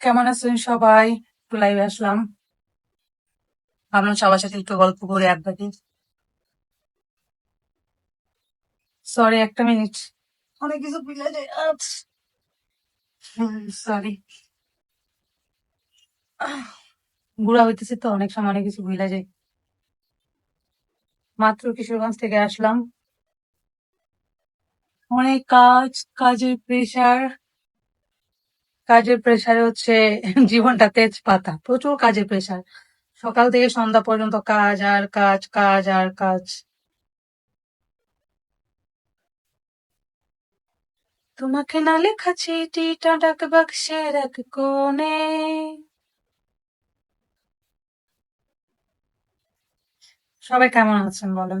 কেমন আছেন সবাই? একটু লাইভে আসলাম। ভাবলাম সবার সাথে একটু গল্প করে আড্ডা দিই সরি একটা মিনিট অনেক কিছু ভুলে যাই সরি বুড়া হইতেছে তো, অনেক সময় অনেক কিছু ভুলে যায় মাত্র কিশোরগঞ্জ থেকে আসলাম। অনেক কাজ, কাজের প্রেশার কাজের প্রেশারে হচ্ছে জীবনটা তেজপাতা, প্রচুর কাজের প্রেশার সকাল থেকে সন্ধ্যা পর্যন্ত কাজ আর কাজ কাজ আর কাজ। তোমাকে না লেখা চিঠিটা ডাক বাক্সের এক কোণে। সবাই কেমন আছেন বলেন?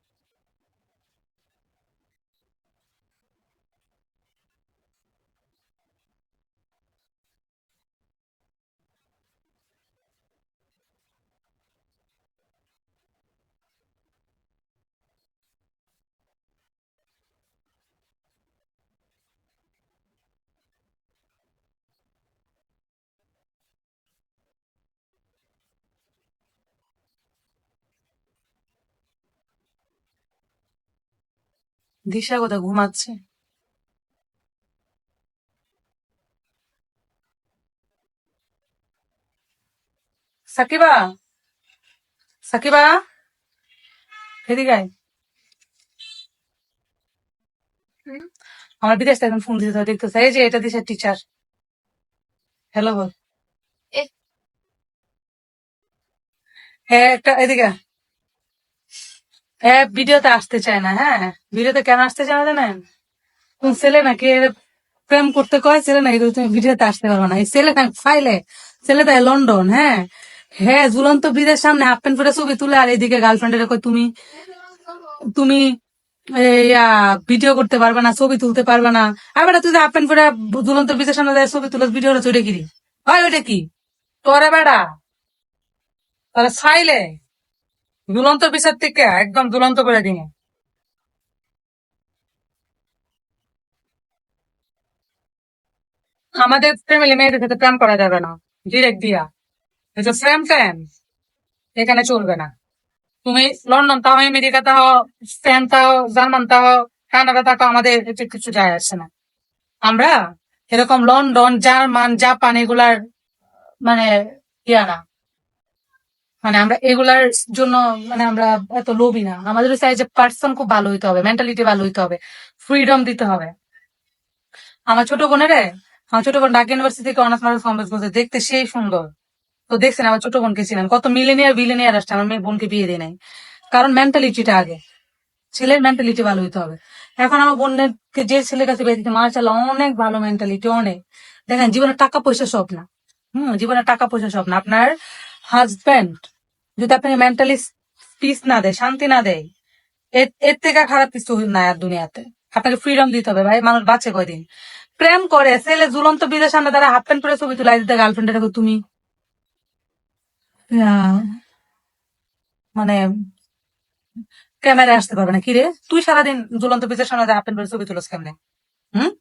দিশা কোথায় ঘুমাচ্ছে। সাকিবা! সাকিবা! এদিকে। আমার বিদেশ থেকে এখন ফোন দিতে দেখতেছে এই যে এটা দিশার টিচার হ্যালো বল। হ্যাঁ একটা এদিকে। হ্যাঁ ভিডিওতে আসতে চায় না হ্যাঁ? ভিডিওতে কেন আসতে চায় না জানেন? কোন ছেলে নাকি প্রেম করতে কয়, ছেলে নাকি তুমি ভিডিওতে আসতে পারবে না। এই ছেলে নাকি ফাইলে, ছেলে তাই লন্ডন হ্যাঁ? হ্যাঁ ঝুলন্ত ব্রিজের সামনে হাফ প্যান্ট পরে ছবি তুলে আর এইদিকে গার্লফ্রেন্ডের কয়, তুমি তুমি ভিডিও করতে পারবে না, ছবি তুলতে পারবে না। আর আবার তুই হাফ প্যান্ট পরে ঝুলন্ত ব্রিজের সামনে দাঁড়িয়ে ছবি তুলে ভিডিও ওইটা কি হয় ওইটা কি? তোরে বেড়া তাহলে ছাইলে ঝুলন্ত ব্রিজের থেকে একদম ঝুলন্ত করে দিনে। আমাদের ফ্যামিলি মেয়েদের সাথে প্রেম করা যাবে না। ডিরেক্ট দিয়া। যে ফ্রেম ট্যাম এখানে চলবে না। তুমি লন্ডন তাও আমেরিকা তাও স্পেন তাও জার্মান তাও কানাডা তাও আমাদের কিছু যায় আসে না। আমরা এরকম লন্ডন, জার্মান, জাপান এগুলার মানে ইয়া না। মানে আমরা এগুলার জন্য মানে আমরা এত লোভী না। আমাদের চাই যে পার্সন খুব ভালো হইতে হবে মেন্টালিটি ভালো হইতে হবে ফ্রিডম দিতে হবে। আমার ছোট বোনের, আমার ছোট বোন ঢাকা ইউনিভার্সিটি থেকে অনার্স মার্কস কমপ্লিট করছে, দেখতে সেই সুন্দর। তো দেখছেন আমার ছোট বোনকে ছিলেন কত মিলেনিয়ার বিলেনিয়ার আসছে, আমার মেয়ে বোনকে বিয়ে দিয়ে নাই। কারণ মেন্টালিটিটা আগে। ছেলের মেন্টালিটি ভালো হইতে হবে। এখন আমার বোনের যে ছেলের কাছে বিয়ে দিতে মার্শাল্লাহ অনেক ভালো মেন্টালিটি অনেক। দেখেন, জীবনে টাকা পয়সা সব না। হম, জীবনে টাকা পয়সা সব না। আপনার হাজবেন্ড যদি আপনাকে মেন্টালি পিস না দেয় শান্তি না দেয় এর এর থেকে খারাপ কিছু নাই আর দুনিয়াতে। আপনাকে ফ্রিডম দিতে হবে ভাই মানুষ বাঁচে কয়দিন? প্রেম করে ছেলে ঝুলন্ত বিদের সামনে তারা হাফ প্যান্ট পরে ছবি তুলে দিতে গার্লফ্রেন্ডের তুমি? মানে ক্যামেরা আসতে পারবে না। কি রে? তুই সারাদিন ঝুলন্ত বিদের সামনে হাফ প্যান্ট পরে ছবি তুলস কেমনে? হুম?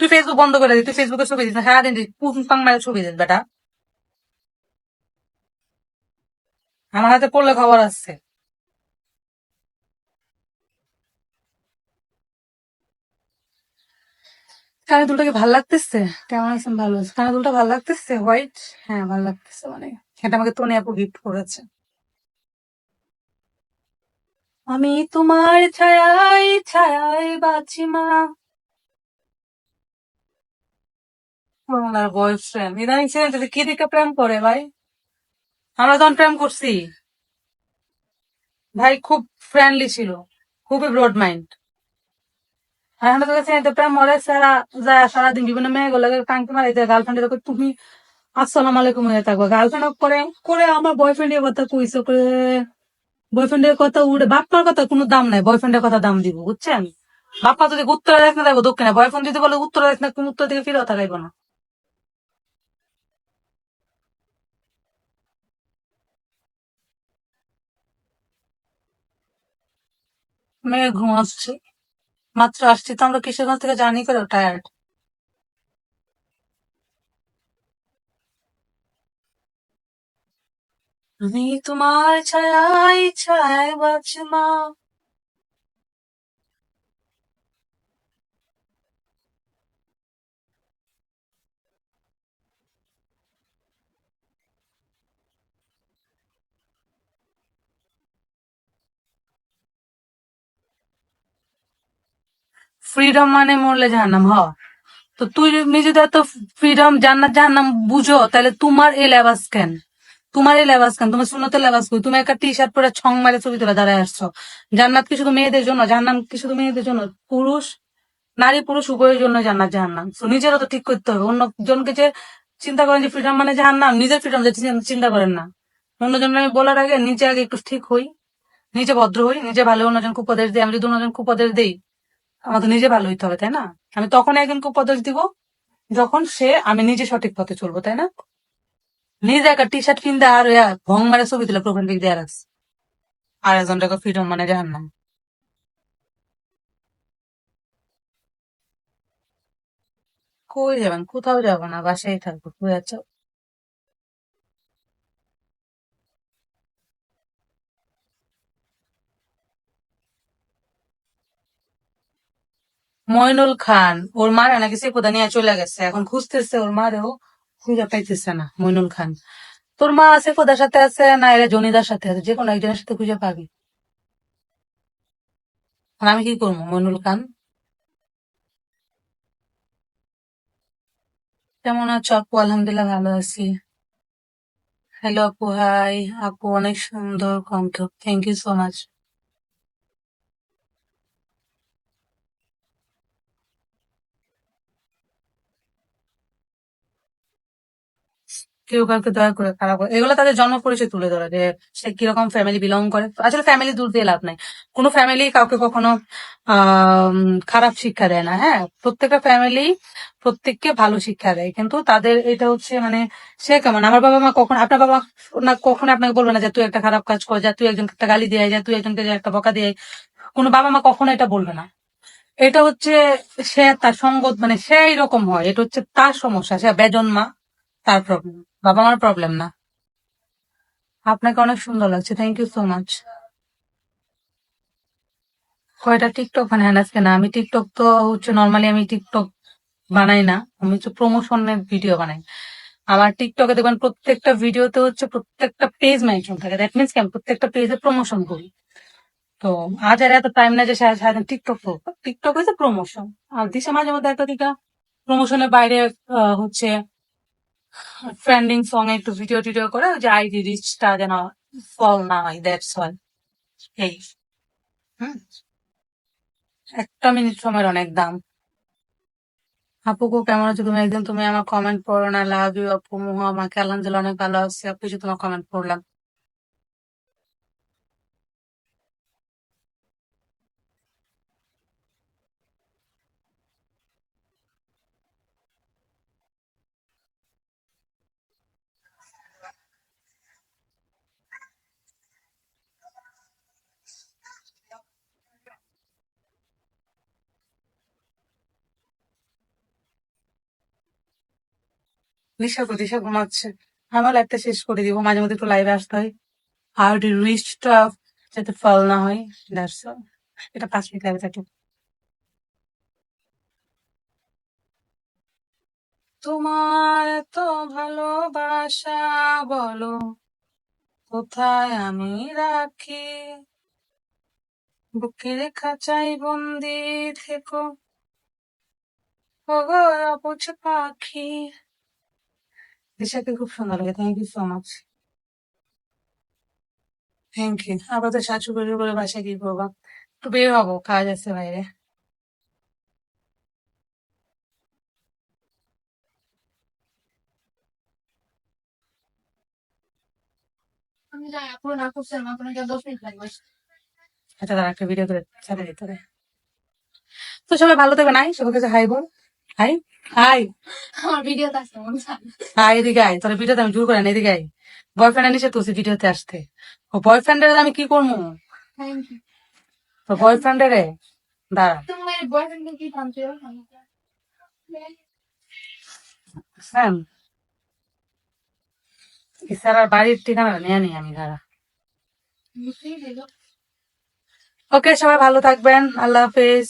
তুই ফেসবুক বন্ধ করে দিস তুই ফেসবুকে ছবি দিস সারাদিন পুং পাং মারে ছবি দিস বেটা। আমার হাতে পড়লে খবর আসছে। কানে দুলটাকে ভালো লাগতেছে? কেমন আছেন? ভালো আছে কানে দুলটা ভালো লাগতেছে? হোয়াইট হ্যাঁ ভালো লাগতেছে মানে। এটা আমাকে তনি আপু গিফট করেছে। আমি তোমার ছায়ায় ছায়ায় বাঁচি মা। আমার বয়ফ্রেন্ড ইদানিং ছেলে যদি কি দেখে প্রেম করে ভাই? আমরা তখন প্রেম করছি। ভাই খুব ফ্রেন্ডলি ছিল, খুবই ব্রড মাইন্ড এখন তো কাছে তো প্রেম মরে সারা যায়, সারাদিন বিভিন্ন মেয়ে কাঙ্কি মারাইতে গার্লফ্রেন্ড তুমি আসসালাম আলাইকুম হয়ে থাকব। গার্লফ্রেন্ড করে করে আমার বয়ফ্রেন্ডের কথা কইছো, করে বয়ফ্রেন্ডের কথা উড়ে, বাপ্পার কথা কোনো দাম নাই বয়ফ্রেন্ডের কথা দাম দিব, বুঝছেন? বাপ্পা যদি উত্তরে দেখ না দেখব দক্ষিণে। বয়ফ্রেন্ড যদি বলে উত্তরে দেখ না উত্তর দিকে ফিরেও থাকাইবো না। মেয়ে ঘুম আসছে। মাত্র আসছি তো আমরা কিশোরগঞ্জ থেকে জানি করে? টায়ার্ড আমি তোমার ছায় ছায় বাঁচমা ফ্রিডম মানে মরলে জাহান্নাম, হ। তো তুই নিজে তো এত ফ্রিডম জান্নাত, জাহান্নাম বুঝো, তাহলে তোমার এ লেবাস কেন? তোমার এই লেবাস কেন? তোমার শূন্যতে লেবাস কই? তুমি একটা টি শার্ট পরে ছং মারে ছবি তুলে দাঁড়ায় আসছো। জান্নাত কি শুধু মেয়েদের জন্য? জাহান্নাম কি শুধু মেয়েদের জন্য? পুরুষ, নারী, পুরুষ, উভয়ের জন্য জান্নাত, জাহান্নাম। তো নিজেরও তো ঠিক করতে হবে। অন্য জনকে যে চিন্তা করেন যে ফ্রিডম মানে জাহান্নাম, নিজের ফ্রিডম যে চিন্তা- করেন না। অন্যজনকে আমি বলার আগে, নিজে আগে একটু ঠিক হই। নিজে ভদ্র হই, নিজে ভালো অন্যজনকে উপদেশ দিই, আমি যদি অন্যজনকে উপদেশ দিই আমার তো নিজে ভালো হইতে হবে, তাই না? আমি তখন একজনকে উপদেশ দিব, যখন সে, আমি নিজে সঠিক পথে চলবো, তাই না? নিজে একটা টি শার্ট কিনতে আর ভং মারে ছবি তুলে প্রোফাইল পিক দিয়ে রাখছে আর একজনটাকে ফ্রিডম মানে জাহান্নাম। কই যাবেন? কোথাও যাব না, বাসায় থাকব কই আছো মইনুল খান, ওর মা মারা নাকি সেপদা নিয়ে চলে গেছে। এখন খুঁজতেছে, ওর মারেও খুঁজে পাইতেছে না ময়নুল খান। তোর মা সেপদার সাথে আছে, না এরা জনিদার সাথে আছে, যে কোনো একজনের সাথে খুঁজে পাবি। আমি কি করব, মইনুল খান? কেমন আছো আপু? আলহামদুলিল্লাহ ভালো আছি। হ্যালো আপু হাই আপু, অনেক সুন্দর কণ্ঠ। থ্যাংক ইউ সো মাচ কেউ কাউকে দয়া করে খারাপ করে, এগুলো তাদের জন্ম পরিচয় তুলে ধরে যে সে কীরকম ফ্যামিলি বিলং করে। আসলে ফ্যামিলি দূর দিয়ে লাভ নাই। কোনো ফ্যামিলি কাউকে কখনো খারাপ শিক্ষা দেয় না হ্যাঁ? প্রত্যেকটা ফ্যামিলি প্রত্যেককে ভালো শিক্ষা দেয়। কিন্তু তাদের এটা হচ্ছে মানে সে কেমন? আমার বাবা মা কখন, আপনার বাবা না কখনো আপনাকে বলবে না যে তুই একটা খারাপ কাজ কর, যা তুই একজনকে একটা গালি দিয়ে যা তুই একজনকে একটা বকা দিয়ে। কোনো বাবা মা কখনো এটা বলবে না। এটা হচ্ছে সে তার সঙ্গত মানে সে এরকম হয়। এটা হচ্ছে তার সমস্যা, সে বেজন্মা তার প্রবলেম বাবা মার প্রবলেম না। আপনাকে অনেক সুন্দর লাগছে থ্যাংক ইউ সো মাচ কয়টা টিকটক হ্যাঁ আজকে না আমি টিকটক তো হচ্ছে নর্মালি আমি টিকটক বানাই না, আমি হচ্ছে প্রমোশনের ভিডিও বানাই। আমার টিকটকে দেখবেন প্রত্যেকটা ভিডিওতে হচ্ছে প্রত্যেকটা পেজ মেনশন থাকে। দ্যাট মিনস কি? আমি প্রত্যেকটা পেজে প্রমোশন করি। তো আজ আর এত টাইম না যে সারা- সারাদিন টিকটক করব। টিকটক হচ্ছে প্রমোশন আর দিশা মাঝে মধ্যে একটা দিকা প্রমোশনের বাইরে হচ্ছে ট্রেন্ডিং সং এ একটু ভিডিও টিডিও করে, ওই যে আইডি রিচটা যেন ফল না হয় দ্যাটস সল এই। একটা মিনিট সময়ের অনেক দাম। আপুকু কেমন আছো? তুমি একদিন তুমি আমার কমেন্ট পড়ো না। লাভ ইউ আপু, মুহু আমাকে আলহামদুলিল্লাহ অনেক ভালো আছে। আপু তোমার কমেন্ট পড়লাম। গো, দিশা ঘুমাচ্ছে। আমার লাইফটা শেষ করে দিব, মাঝে মধ্যে একটু লাইভে আসতে হয়। আর রিচটা যাতে ফল না হয় দ্যাটস এটা পাঁচ মিনিট লাইভে থাকে তোমার এত ভালোবাসা, বলো, কোথায় আমি রাখি? বুকে রেখা চাই বন্দি থেকো। ওগো পাখি। দিশাকে খুব সুন্দর লাগে thank you so much thank you আবার তো শাশু শাশুড়ি বলে বাসায় কি করবা? একটু বের হব কাজ আছে বাইরে। একটা ভিডিও আচ্ছা, করে দিতে তো সবাই ভালো থাকবে নাই সবাই কাছে হাই বোন হাই হাই। আমার ভিডিওতে আসতে মন হাই এদিকে আয়। তোর ভিডিওতে আমি জোর করে না এদিকে আয়। বয়ফ্রেন্ড ভিডিওতে আসতে ও বয়ফ্রেন্ডের আমি কি করব তো বয়ফ্রেন্ডের দাঁড়া। ইসারার বাড়ির ঠিকানা নিয়ে নি আমি দাঁড়া। ওকে সবাই ভালো থাকবেন। আল্লাহ হাফেজ।